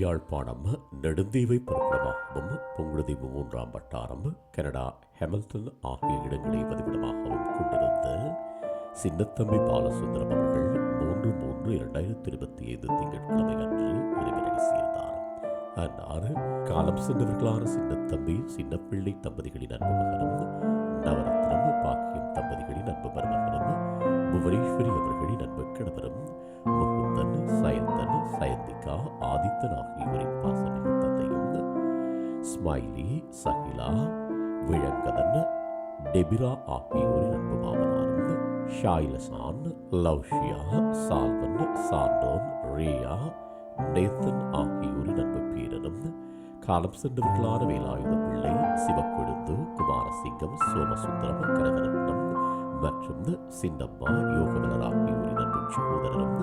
யாழ்ப்பாணம் நெடுந்தீவை பிறப்பிடமாகவும் புங்குடுதீவு மூன்றாம் வட்டாரம் Canada Hamilton ஆகிய இடங்களை பதிவிடமாகவும் கொண்டிருந்த சின்னத்தம்பி பாலசுந்தரம் அவர்கள் மூன்று மூன்று இரண்டாயிரத்தி இருபத்தி ஐந்து திங்கட்கிழமை அன்று இறைவனடி சேர்ந்தார். அன்னார் காலம் சென்றவர்களான சின்னத்தம்பி சின்னப்பிள்ளை தம்பதிகளின் அன்பு மகனும் நவரத்னம் பாக்கியம் தம்பதிகளின் அன்பு மருமகனும் புவனேஸ்வரி ஆகியோரின் பாசமிகு தந்தையும் ஸ்மைலி சகிலா விழங்கதன் டெபிரா ஆகியோரின் அன்பு மாமனாரும் ஷாயிலசான் லவ்ஷியா சால்வன் சாண்டோன் ரியா நேத்தன் ஆகியோரின் அன்பு பேரனும் காலம் சென்றவர்களான வேலாயுத பிள்ளை சிவக்கொழுந்து குமாரசிங்கம் சோமசுந்தரம் கனகரட்னம் மற்றும் சின்னம்மா யோகவலர் ஆகியோரின் அன்பு சகோதரரும்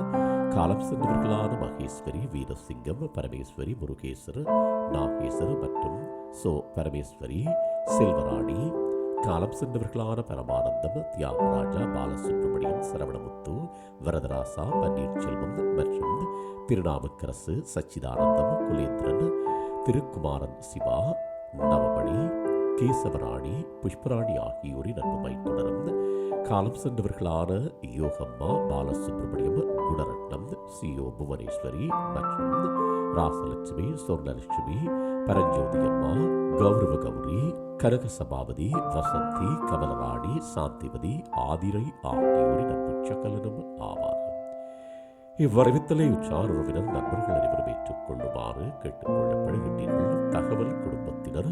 காலம் சென்றவர்களான மகேஸ்வரி வீரசிங்கம் பரமேஸ்வரி முருகேசர் நாகேசர் மற்றும் சோ பரமேஸ்வரி செல்வராணி. காலம் சென்றவர்களான பரமானந்தம் தியாகராஜா பாலசுப்ரமணியம் சரவணமுத்து வரதராசா பன்னீர்செல்வம் மற்றும் திருநாவுக்கரசு சச்சிதானந்தம் குலேந்திரன் திருக்குமாரன் சிவா நவமணி கேசவராணி புஷ்பராணி ஆகியோரின் அன்புமை தொடரும் காலம் சென்றவர்களான யோகம்மா பாலசுப்ரமணியம் குணரட்னம் சிஓ புவனேஸ்வரி மற்றும் ராசலட்சுமி சொர்ணலட்சுமி பரஞ்சோதி அம்மா கௌரவ கௌரி கனகசபாபதி வசந்தி கமலவாணி சாந்திபதி ஆதிரை ஆகியோரின் அன்பு ஆவார். இவ்வரவித்தலை உற்றார் உறவினர் நண்பர்கள் அனைவரும் ஏற்றுக்கொள்ளுமாறு கேட்டுக்கொள்ளப்படுகின்றீர்கள். தகவல் குடும்பத்தினர்